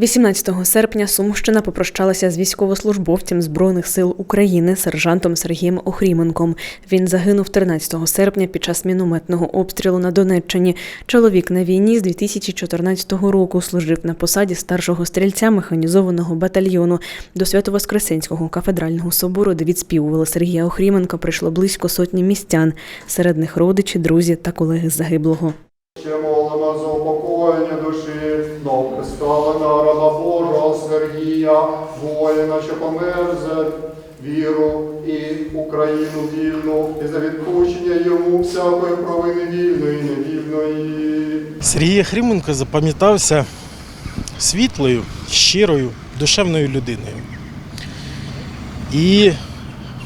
18 серпня Сумщина попрощалася з військовослужбовцем Збройних сил України сержантом Сергієм Охріменком. Він загинув 13 серпня під час мінометного обстрілу на Донеччині. Чоловік на війні з 2014 року служив на посаді старшого стрільця механізованого батальйону до Свято-Воскресенського кафедрального собору, де відспівували Сергія Охріменка, прийшло близько сотні містян. Серед них родичі, друзі та колеги загиблого. Упокоєння душі, но представлена раба Божого Сергія, воїна, що помер за віру і Україну вільну, і за відпущення йому всякої провини вільної і невільної. Сергій Хрименко запам'ятався світлою, щирою, душевною людиною. І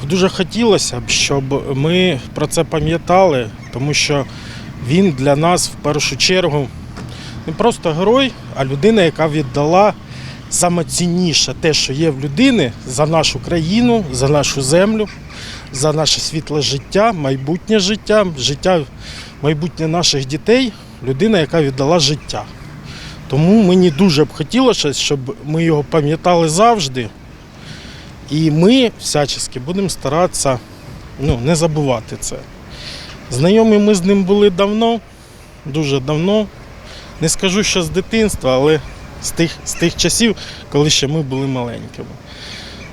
дуже хотілося б, щоб ми про це пам'ятали, тому що він для нас в першу чергу не просто герой, а людина, яка віддала саме цінніше те, що є в людини за нашу країну, за нашу землю, за наше світле життя, майбутнє життя, життя майбутнє наших дітей, людина, яка віддала життя. Тому мені дуже б хотілося, щоб ми його пам'ятали завжди. І ми всячески будемо старатися ну, не забувати це. Знайомі ми з ним були давно, дуже давно. Не скажу, що з дитинства, але з тих, з тих часів, коли ще ми були маленькими.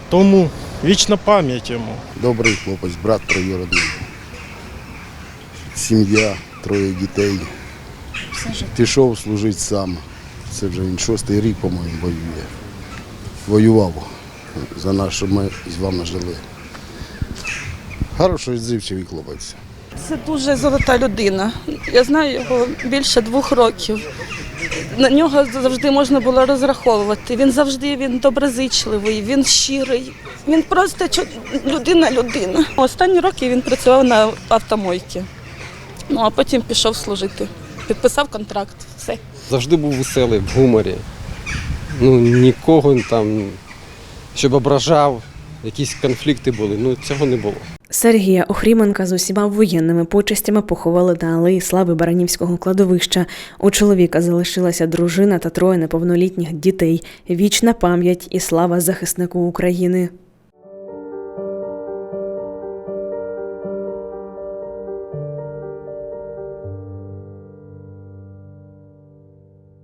Тому вічна пам'ять йому. Добрий хлопець, брат троюродний. Сім'я, троє дітей. Пішов служити сам. Це вже він шостий рік, по-моєму, воює. Воював за нас, щоб ми з вами жили. Хороший, зивчивий хлопець. Це дуже золота людина. Я знаю його більше двох років. На нього завжди можна було розраховувати. Він завжди він доброзичливий, він щирий. Він просто людина-людина. Останні роки він працював на автомойці. Ну а потім пішов служити. Підписав контракт. Все. завжди був веселий в гуморі. Ну, нікого там, щоб ображав, якісь конфлікти були. Ну, цього не було. Сергія Охріменка з усіма воєнними почестями поховали на алеї слави Баранівського кладовища. У чоловіка залишилася дружина та троє неповнолітніх дітей. Вічна пам'ять і слава захиснику України.